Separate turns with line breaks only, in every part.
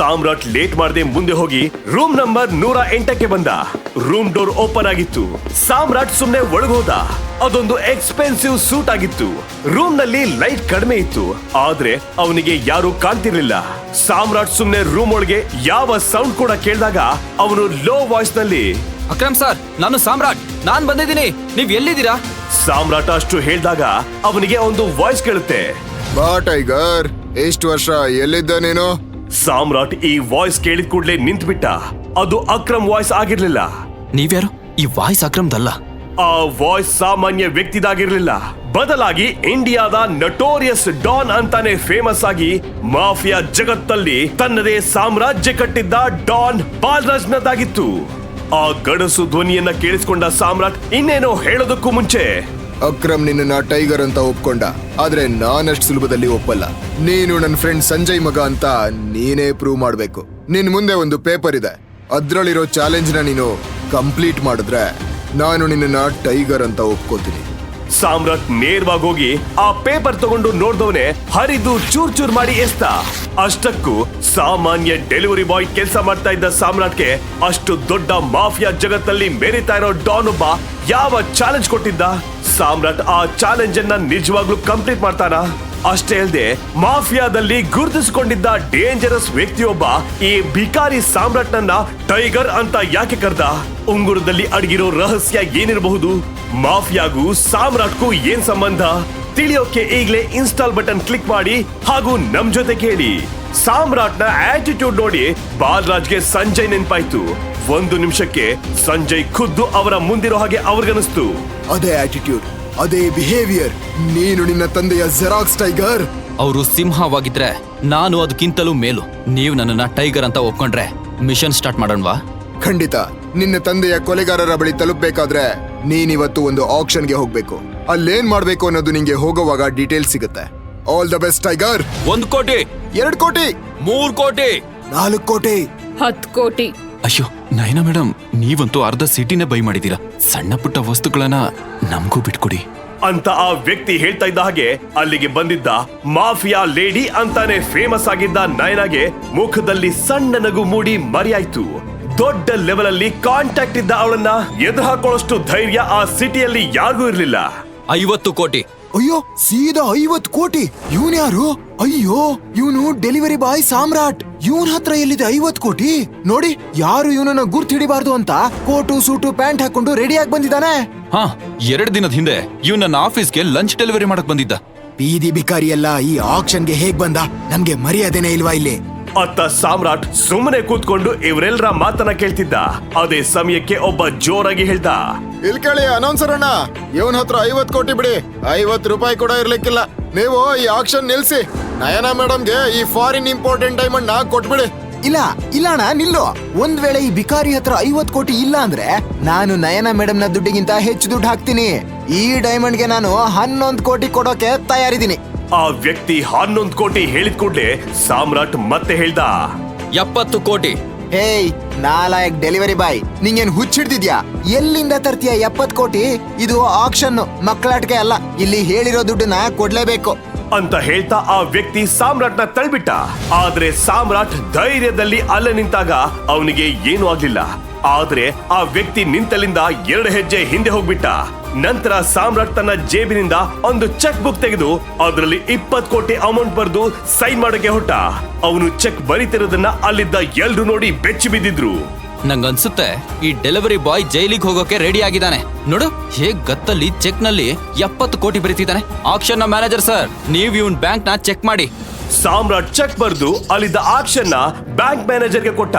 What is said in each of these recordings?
ಸಾಮ್ರಾಟ್ late ಮಾಡದೆ ಮುಂದೆ ಹೋಗಿ ರೂಮ್ ನಂಬರ್ ನೂರ ಎಂಟಕ್ಕೆ ಬಂದ. ರೂಮ್ ಡೋರ್ ಓಪನ್ ಆಗಿತ್ತು. ಸಾಮ್ರಾಟ್ ಸುಮ್ನೆ ಒಳಗೋದ. ಅದೊಂದು ಎಕ್ಸ್ಪೆನ್ಸಿವ್ ಸೂಟ್ ಆಗಿತ್ತು. ರೂಮ್ನಲ್ಲಿ ಲೈಟ್ ಕಡಿಮೆ ಇತ್ತು. ಆದ್ರೆ ಅವನಿಗೆ ಯಾರು ಕಾಣ್ತಿರ್ಲಿಲ್ಲ. ಸಾಮ್ರಾಟ್ ಸುಮ್ನೆ ರೂಮ್ ಒಳಗೆ ಯಾವ ಸೌಂಡ್ ಕೂಡ ಕೇಳಿದಾಗ ಅವನು ಲೋ ವಾಯ್ಸ್ನಲ್ಲಿ
ಅಕ್ರಮ್ ಸರ್ ನಾನು ಸಾಮ್ರಾಟ್. ನಾನ್ ಬಂದಿದ್ದೀನಿ. ನೀವ್ ಎಲ್ಲಿದ್ದೀರಾ?
ಸಾಮ್ರಾಟ್ ಅಷ್ಟು ಹೇಳಿದಾಗ ಅವನಿಗೆ ಒಂದು ವಾಯ್ಸ್ ಕೇಳುತ್ತೆ.
ಬಾ ಟೈಗರ್. ಎಷ್ಟು ವರ್ಷ ಎಲ್ಲಿದ್ದ ನೀನು?
ಸಾಮ್ರಾಟ್ ಈ ವಾಯ್ಸ್ ಕೇಳಿದ ಕೂಡಲೇ ನಿಂತ್ಬಿಟ್ಟ. ಅದು ಅಕ್ರಮ್ ವಾಯ್ಸ್ ಆಗಿರ್ಲಿಲ್ಲ.
ನೀವ್ಯಾರು? ಈ ವಾಯ್ಸ್ ಅಕ್ರಮ್ದಲ್ಲ.
ಆ ವಾಯ್ಸ್ ಸಾಮಾನ್ಯ ವ್ಯಕ್ತಿದಾಗಿರ್ಲಿಲ್ಲ. ಬದಲಾಗಿ ಇಂಡಿಯಾದ ನಟೋರಿಯಸ್ ಡಾನ್ ಅಂತಾನೆ ಫೇಮಸ್ ಆಗಿ ಮಾಫಿಯಾ ಜಗತ್ತಲ್ಲಿ ತನ್ನದೇ ಸಾಮ್ರಾಜ್ಯ ಕಟ್ಟಿದ್ದ ಡಾನ್ ಬಾಲರಾಜ್ನದಾಗಿತ್ತು ಆ ಗಡಸು ಧ್ವನಿಯನ್ನ ಕೇಳಿಸಿಕೊಂಡ ಸಾಮ್ರಾಟ್ ಇನ್ನೇನೋ ಹೇಳೋದಕ್ಕೂ ಮುಂಚೆ
ಅಕ್ರಮ್ ನಿನ್ನ ಟೈಗರ್ ಅಂತ ಒಪ್ಕೊಂಡ. ಆದ್ರೆ ನಾನಷ್ಟು ಸುಲಭದಲ್ಲಿ ಒಪ್ಪಲ್ಲ. ನೀನು ನನ್ನ ಫ್ರೆಂಡ್ ಸಂಜಯ್ ಮಗ ಅಂತ ನೀನೇ ಪ್ರೂವ್ ಮಾಡ್ಬೇಕು. ನಿನ್ ಮುಂದೆ ಒಂದು ಪೇಪರ್ ಇದೆ. ಅದ್ರಲ್ಲಿರೋ ಚಾಲೆಂಜ್ನ ನೀನು ಕಂಪ್ಲೀಟ್ ಮಾಡಿದ್ರೆ ನಾನು ನಿನ್ನ ಟೈಗರ್ ಅಂತ ಒಪ್ಕೋತೀನಿ.
ಸಾಮ್ರಾಟ್ ನೇರವಾಗಿ ಹೋಗಿ ಆ ಪೇಪರ್ ತಗೊಂಡು ನೋಡ್ದವನೆ ಹರಿದು ಚೂರ್ ಚೂರ್ ಮಾಡಿ ಎಸ್ತ. ಅಷ್ಟಕ್ಕೂ ಸಾಮಾನ್ಯ ಡೆಲಿವರಿ ಬಾಯ್ ಕೆಲಸ ಮಾಡ್ತಾ ಇದ್ದ ಸಾಮ್ರಾಟ್ಗೆ ಅಷ್ಟು ದೊಡ್ಡ ಮಾಫಿಯಾ ಜಗತ್ತಲ್ಲಿ ಮೇರಿತಾ ಇರೋ ಡಾನ್ ಒಬ್ಬ ಯಾವ ಚಾಲೆಂಜ್ ಕೊಟ್ಟಿದ್ದ? ಸಾಮ್ರಾಟ್ ಆ ಚಾಲೆಂಜ್ ಅನ್ನ ನಿಜವಾಗ್ಲೂ ಕಂಪ್ಲೀಟ್ ಮಾಡ್ತಾನ? ಅಷ್ಟೇ ಅಲ್ಲದೆ ಮಾಫಿಯಾದಲ್ಲಿ ಗುರುತಿಸಿಕೊಂಡಿದ್ದ ಡೇಂಜರಸ್ ವ್ಯಕ್ತಿಯೊಬ್ಬ ಈ ಭಿಕಾರಿ ಸಾಮ್ರಾಟ್ನನ್ನ ಟೈಗರ್ ಅಂತ ಯಾಕೆ ಕರ್ದ? ಉಂಗುರದಲ್ಲಿ ಅಡಗಿರೋ ರಹಸ್ಯ ಏನಿರಬಹುದು? ಮಾಫಿಯಾಗೂ ಸಾಮ್ರಾಟ್ಗೂ ಏನ್ ಸಂಬಂಧ? ತಿಳಿಯೋಕೆ ಈಗಲೇ ಇನ್ಸ್ಟಾಲ್ ಬಟನ್ ಕ್ಲಿಕ್ ಮಾಡಿ ಹಾಗೂ ನಮ್ ಜೊತೆ ಕೇಳಿ. ಸಾಮ್ರಾಟ್ನ ಆಟಿಟ್ಯೂಡ್ ನೋಡಿ ಬಾಲರಾಜ್ಗೆ ಸಂಜಯ್ ನೆನ್ಪಾಯ್ತು. ಒಂದು ನಿಮಿಷಕ್ಕೆ ಸಂಜಯ್ ಖುದ್ದು ಅವರ ಮುಂದಿರೋ ಹಾಗೆ ಅವ್ರಿಗನಿಸ್ತು
ಅದೇ ಆಟಿಟ್ಯೂಡ್ ಅದೇ ಬಿಹೇವಿಯರ್ ನೀನು ನಿನ್ನ ತಂದೆಯ ಜೆರಾಕ್ಸ್ ಟೈಗರ್
ಅವರು ಸಿಂಹವಾಗಿದ್ರೆ ನಾನು ಅದಕ್ಕಿಂತಲೂ ಮೇಲು. ನೀವು ನನ್ನನ್ನ ಟೈಗರ್ ಅಂತ ಒಪ್ಕೊಂಡ್ರೆ ಮಿಷನ್ ಸ್ಟಾರ್ಟ್ ಮಾಡೋಣವಾ?
ಖಂಡಿತ. ನಿನ್ನ ತಂದೆಯ ಕೊಲೆಗಾರರ ಬಳಿ ತಲುಪಬೇಕಾದ್ರೆ ನೀನಿವತ್ತು ಒಂದು ಆಕ್ಷನ್ಗೆ ಹೋಗ್ಬೇಕು. ಅಲ್ಲೇನ್ ಮಾಡ್ಬೇಕು ಅನ್ನೋದು ನಿಂಗೆ ಹೋಗುವಾಗ ಡೀಟೇಲ್ ಸಿಗುತ್ತೆ. ಆಲ್ ದ ಬೆಸ್ಟ್ ಟೈಗರ್
ಒಂದ್ ಕೋಟಿ.
ಎರಡ್ ಕೋಟಿ.
ಮೂರ್ ಕೋಟಿ.
ನಾಲ್ಕು ಕೋಟಿ.
ಹತ್ತು ಕೋಟಿ.
ಅಯ್ಯೋ. ನಯನ ಮೇಡಮ್ ನೀವಂತೂ ಅರ್ಧ ಸಿಟಿನೇ ಬೈ ಮಾಡಿದೀರ ಸಣ್ಣ ಪುಟ್ಟ ವಸ್ತುಗಳನ್ನ ನಮಗೂ ಬಿಟ್ಕೊಡಿ.
ಅಂತ ಆ ವ್ಯಕ್ತಿ ಹೇಳ್ತಾ ಇದ್ದ ಹಾಗೆ ಅಲ್ಲಿಗೆ ಬಂದಿದ್ದ ಮಾಫಿಯಾ ಲೇಡಿ ಅಂತಾನೆ ಫೇಮಸ್ ಆಗಿದ್ದ ನಯನಾಗೆ ಮುಖದಲ್ಲಿ ಸಣ್ಣ ನಗು ಮೂಡಿ ಮರೆಯಾಯ್ತು. ದೊಡ್ಡ ಲೆವೆಲ್ ಅಲ್ಲಿ ಕಾಂಟ್ಯಾಕ್ಟ್ ಇದ್ದ ಅವಳನ್ನ ಎದುರು ಹಾಕೊಳ್ಳೋಷ್ಟು ಧೈರ್ಯ ಆ ಸಿಟಿಯಲ್ಲಿ ಯಾರಿಗೂ ಇರ್ಲಿಲ್ಲ.
ಐವತ್ತು ಕೋಟಿ.
ಅಯ್ಯೋ ಸೀದಾ ಐವತ್ತು ಕೋಟಿ. ಇವನ್ ಯಾರು? ಅಯ್ಯೋ ಇವನು ಡೆಲಿವರಿ ಬಾಯ್ ಸಾಮ್ರಾಟ್. ಇವನ್ ಹತ್ರ ಎಲ್ಲಿದೆ ಐವತ್ ಕೋಟಿ? ನೋಡಿ ಯಾರು ಇವನನ್ನ ಗುರ್ತ್ ಹಿಡಿಬಾರ್ದು ಅಂತ ಕೋಟು ಸೂಟು ಪ್ಯಾಂಟ್ ಹಾಕೊಂಡು ರೆಡಿಯಾಗಿ ಬಂದಿದ್ದಾನೆ.
ಹಾ ಎರಡು ದಿನದ ಹಿಂದೆ ಇವ್ ನನ್ನ ಆಫೀಸ್ಗೆ ಲಂಚ್ ಡೆಲಿವರಿ ಮಾಡಕ್ ಬಂದಿದ್ದ.
ಬೀದಿ ಬಿಕಾರಿ ಎಲ್ಲ ಈ ಆಕ್ಷನ್ಗೆ ಹೇಗ್ ಬಂದ? ನಮ್ಗೆ ಮರ್ಯಾದೆನೇ ಇಲ್ವಾ ಇಲ್ಲಿ?
ಅತ್ತ ಸಾಮ್ರಾಟ್ ಸುಮ್ಮನೆ ಕೂತ್ಕೊಂಡು ಇವರೆಲ್ಲರ ಮಾತನ್ನ ಕೇಳ್ತಿದ್ದ. ಅದೇ ಸಮಯಕ್ಕೆ ಒಬ್ಬ ಜೋರಾಗಿ ಹೇಳ್ದ.
ಇಲ್ ಕೇಳಿ ಅನೌನ್ಸರ್ ಅಣ್ಣ ಇವನ್ ಹತ್ರ ಐವತ್ ಕೋಟಿ ಬಿಡಿ. ಐವತ್ ರೂಪಾಯಿ ಕೂಡ ಇರ್ಲಿಕ್ಕಿಲ್ಲ. ನೀವು ಈ ಆಕ್ಷನ್ ನಿಲ್ಸಿ. ನಯನ ಮೇಡಮ್ಗೆ ಈ ಫಾರಿನ್ ಇಂಪಾರ್ಟೆಂಟ್ ಡೈಮಂಡ್ನ ಕೊಟ್ಬಿಡಿ.
ಇಲ್ಲ ಇಲ್ಲ ಅಣ್ಣ ನಿಲ್ಲು. ಒಂದ್ ವೇಳೆ ಈ ಬಿಕಾರಿ ಹತ್ರ ಐವತ್ ಕೋಟಿ ಇಲ್ಲ ಅಂದ್ರೆ ನಾನು ನಯನ ಮೇಡಮ್ನ ದುಡ್ಡಿಗಿಂತ ಹೆಚ್ಚು ದುಡ್ಡು ಹಾಕ್ತೀನಿ. ಈ ಡೈಮಂಡ್ಗೆ ನಾನು ಹನ್ನೊಂದ್ ಕೋಟಿ ಕೊಡೋಕೆ ತಯಾರಿದ್ದೀನಿ.
ಆ ವ್ಯಕ್ತಿ ಹನ್ನೊಂದು ಕೋಟಿ ಹೇಳಿದ ಕೂಡಲೇ ಸಾಮ್ರಾಟ್ ಮತ್ತೆ ಹೇಳ್ದ.
ಎಪ್ಪತ್ತು ಕೋಟಿ.
ಹೇಯ್, ನಾಲಾಯಕ್ ಡೆಲಿವರಿ ಬಾಯ್, ನಿಂಗೇನ್ ಹುಚ್ಚಿಡ್ದಿದ್ಯಾ? ಎಲ್ಲಿಂದ ತರ್ತೀಯ ಎಪ್ಪತ್ ಕೋಟಿ? ಇದು ಆಕ್ಷನ್ ಮಕ್ಕಳಾಟಿಕೆ ಅಲ್ಲ, ಇಲ್ಲಿ ಹೇಳಿರೋ ದುಡ್ಡನ್ನ ಕೊಡ್ಲೇಬೇಕು.
ಅಂತ ಹೇಳ್ತಾ ಆ ವ್ಯಕ್ತಿ ಸಾಮ್ರಾಟ್ನ ತಳ್ಬಿಟ್ಟ. ಆದ್ರೆ ಸಾಮ್ರಾಟ್ ಧೈರ್ಯದಲ್ಲಿ ಅಲ್ಲೇ ನಿಂತಾಗ ಅವನಿಗೆ ಏನೂ ಆಗ್ಲಿಲ್ಲ. ಆದ್ರೆ ಆ ವ್ಯಕ್ತಿ ನಿಂತಲ್ಲಿಂದ ಎರಡು ಹೆಜ್ಜೆ ಹಿಂದೆ ಹೋಗ್ಬಿಟ್ಟ. ನಂತರ ಸಾಮ್ರಾಟ್ ತನ್ನ ಜೇಬಿನಿಂದ ಒಂದು ಚೆಕ್ ಬುಕ್ ತೆಗೆದು ಅದರಲ್ಲಿ ಇಪ್ಪತ್ ಕೋಟಿ ಅಮೌಂಟ್ ಬರೆದು ಸೈನ್ ಮಾಡೋಕೆ ಹೊಟ್ಟ ಅವನು ಚೆಕ್ ಬರೀತಿರೋದನ್ನ ಅಲ್ಲಿದ್ದ ಎಲ್ರು ನೋಡಿ ಬೆಚ್ಚಿ ಬಿದ್ದಿದ್ರು.
ನಂಗನ್ಸುತ್ತೆ, ಈ ಡೆಲಿವರಿ ಬಾಯ್ ಜೈಲಿಗೆ ಹೋಗೋಕೆ ರೆಡಿ ಆಗಿದ್ದಾನೆ. ನೋಡು, ಹೇಗ್ ಗತ್ತಲ್ಲಿ ಚೆಕ್ನಲ್ಲಿ ಎಪ್ಪತ್ತು ಕೋಟಿ ಬರೀತಿದ್ದಾನೆ. ಆಕ್ಷನ್ನ ಮ್ಯಾನೇಜರ್ ಸರ್ ನೀವ್ ಇವನ್ ಬ್ಯಾಂಕ್ನ ಚೆಕ್ ಮಾಡಿ.
ಸಾಮ್ರಾಟ್ ಚೆಕ್ ಬರೆದು ಅಲ್ಲಿದ್ದ ಆಕ್ಷನ್ನ ಬ್ಯಾಂಕ್ ಮ್ಯಾನೇಜರ್ಗೆ ಕೊಟ್ಟ.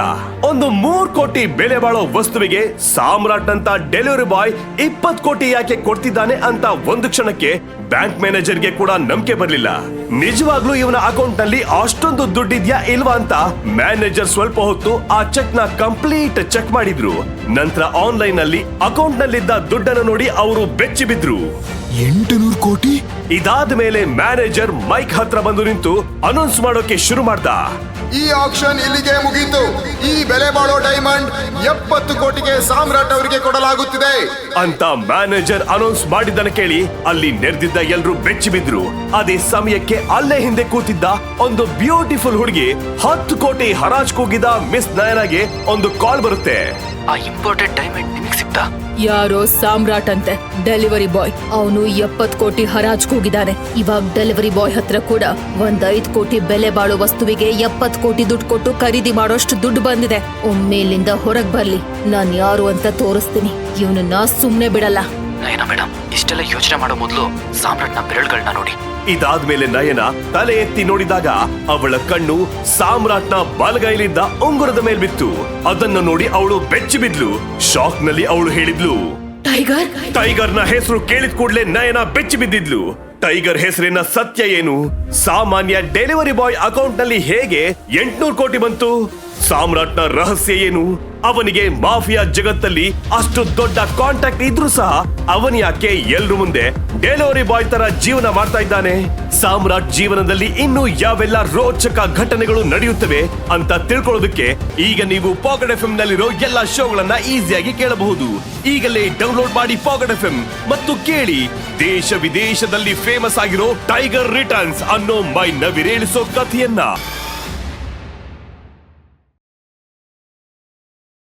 ಒಂದು ಮೂರ್ ಕೋಟಿ ಬೆಲೆ ಬಾಳೋ ವಸ್ತುವಿಗೆ ಸಾಮ್ರಾಟ್ ಅಂತ ಡೆಲಿವರಿ ಬಾಯ್ ಇಪ್ಪತ್ ಕೋಟಿ ಯಾಕೆ ಕೊಡ್ತಿದ್ದಾನೆ ಅಂತ ಒಂದು ಕ್ಷಣಕ್ಕೆ ಬ್ಯಾಂಕ್ ಮ್ಯಾನೇಜರ್ಗೆ ಕೂಡ ನಂಬಿಕೆ ಬರ್ಲಿಲ್ಲ. ನಿಜವಾಗ್ಲೂ ಇವನ ಅಕೌಂಟ್ನಲ್ಲಿ ಅಷ್ಟೊಂದು ದುಡ್ಡಿದ್ಯಾ ಇಲ್ವಾ ಅಂತ ಮ್ಯಾನೇಜರ್ ಸ್ವಲ್ಪ ಹೊತ್ತು ಆ ಚೆಕ್ನ ಕಂಪ್ಲೀಟ್ ಚೆಕ್ ಮಾಡಿದ್ರು. ನಂತರ ಆನ್ಲೈನ್ನಲ್ಲಿ ಅಕೌಂಟ್ ನಲ್ಲಿದ್ದ ದುಡ್ಡನ್ನು ನೋಡಿ ಅವರು ಬೆಚ್ಚಿ ಬಿದ್ರು.
ಎಂಟು ನೂರು ಕೋಟಿ?
ಇದಾದ ಮೇಲೆ ಮ್ಯಾನೇಜರ್ ಮೈಕ್ ಹತ್ರ ಬಂದು ನಿಂತು ಅನೌನ್ಸ್ ಮಾಡೋಕೆ ಶುರು ಮಾಡ್ದ.
ಈ ಆಕ್ಷನ್ ಇಲ್ಲಿಗೆ ಮುಗೀತು. ಈ ಬೆಲೆ ಬಾಳೋ ಡೈಮಂಡ್ ಎಪ್ಪತ್ತು ಕೋಟಿಗೆ ಸಾಮ್ರಾಟ್ ಅವರಿಗೆ ಕೊಡಲಾಗುತ್ತಿದೆ.
ಅಂತ ಮ್ಯಾನೇಜರ್ ಅನೌನ್ಸ್ ಮಾಡಿದ್ದನ್ನು ಕೇಳಿ ಅಲ್ಲಿ ನೆರೆದಿದ್ದ ಎಲ್ರು ಬೆಚ್ಚಿ ಬಿದ್ರು. ಅದೇ ಸಮಯಕ್ಕೆ ಅಲ್ಲೇ ಹಿಂದೆ ಕೂತಿದ್ದ ಒಂದು ಬ್ಯೂಟಿಫುಲ್ ಹುಡುಗಿ ಹತ್ತು ಕೋಟಿ ಹರಾಜ್ ಕೂಗಿದ ಮಿಸ್ ನಯನಾಗೆ ಒಂದು ಕಾಲ್ ಬರುತ್ತೆ.
ಆ ಇಂಪಾರ್ಟೆಂಟ್ ಡೈಮಂಡ್ ನಿಮಗೆ ಸಿಗ್ತಾ
ಯಾರೋ ಸಾಮ್ರಾಟ್ ಅಂತೆ ಡೆಲಿವರಿ ಬಾಯ್ ಅವನು ಎಪ್ಪತ್ ಕೋಟಿ ಹರಾಜ್ ಕೂಗಿದಾನೆ. ಇವಾಗ ಡೆಲಿವರಿ ಬಾಯ್ ಹತ್ರ ಕೂಡ ಒಂದ್ ಐದ್ ಕೋಟಿ ಬೆಲೆ ಬಾಳೋ ವಸ್ತುವಿಗೆ ಎಪ್ಪತ್ ಕೋಟಿ ದುಡ್ಡು ಕೊಟ್ಟು ಖರೀದಿ ಮಾಡೋಷ್ಟು ದುಡ್ಡು ಬಂದಿದೆ. ಒಮ್ಮೆಲಿಂದ ಹೊರಗ್ ಬರ್ಲಿ. ನಾನ್ ಯಾರು ಅಂತ ತೋರಿಸ್ತೀನಿ. ಇವನನ್ನ ಸುಮ್ನೆ ಬಿಡಲ್ಲ.
ನಯನ ಮೇಡಮ್ ಇಷ್ಟೆಲ್ಲ ಯೋಚನೆ ಮಾಡೋ ಮೊದಲು ಸಾಮ್ರಾಟ್ನ ಬೆರಳುಗಳನ್ನ ನೋಡಿ.
ಇದಾದ್ಮೇಲೆ ನಯನ ತಲೆ ಎತ್ತಿ ನೋಡಿದಾಗ ಅವಳ ಕಣ್ಣು ಸಾಮ್ರಾಟ್ನ ಬಲಗೈಲಿದ್ದ ಉಂಗುರದ ಮೇಲ್ ಬಿತ್ತು. ಅದನ್ನು ನೋಡಿ ಅವಳು ಬೆಚ್ಚಿ ಬಿದ್ಲು. ಶಾಕ್ನಲ್ಲಿ ಅವಳು ಹೇಳಿದ್ಲು
ಟೈಗರ್?
ನ ಹೆಸರು ಕೇಳಿದ ಕೂಡಲೇ ನಯನ ಬೆಚ್ಚಿ ಬಿದ್ದಿದ್ಲು. ಟೈಗರ್ ಹೆಸರಿನ ಸತ್ಯ ಏನು? ಸಾಮಾನ್ಯ ಡೆಲಿವರಿ ಬಾಯ್ ಅಕೌಂಟ್ನಲ್ಲಿ ಹೇಗೆ ಎಂಟ್ನೂರು ಕೋಟಿ ಬಂತು? ಸಾಮ್ರಾಟ್ನ ರಹಸ್ಯ ಏನು? ಅವನಿಗೆ ಮಾಫಿಯಾ ಜಗತ್ತಲ್ಲಿ ಅಷ್ಟು ದೊಡ್ಡ ಕಾಂಟ್ಯಾಕ್ಟ್ ಇದ್ರೂ ಸಹ ಅವನ ಯಾಕೆ ಎಲ್ರು ಮುಂದೆ ಡೆಲಿವರಿ ಬಾಯ್ ತರ ಜೀವನ ಮಾಡ್ತಾ ಇದ್ದಾನೆ? ಸಾಮ್ರಾಟ್ ಜೀವನದಲ್ಲಿ ಇನ್ನೂ ಯಾವೆಲ್ಲ ರೋಚಕ ಘಟನೆಗಳು ನಡೆಯುತ್ತವೆ ಅಂತ ತಿಳ್ಕೊಳ್ಳೋದಕ್ಕೆ ಈಗ ನೀವು ಪಾಕೆಟ್ ಎಫ್ ನಲ್ಲಿರೋ ಎಲ್ಲಾ ಶೋಗಳನ್ನ ಈಸಿಯಾಗಿ ಕೇಳಬಹುದು. ಈಗಲೇ ಡೌನ್ಲೋಡ್ ಮಾಡಿ ಪಾಕೆಟ್ ಎಫ್ ಮತ್ತು ಕೇಳಿ ದೇಶ ವಿದೇಶದಲ್ಲಿ ಫೇಮಸ್ ಆಗಿರೋ ಟೈಗರ್ ರಿಟರ್ನ್ಸ್ ಅನ್ನೋ ಮೈ ನವಿರೇಳಿಸೋ ಕಥೆಯನ್ನ.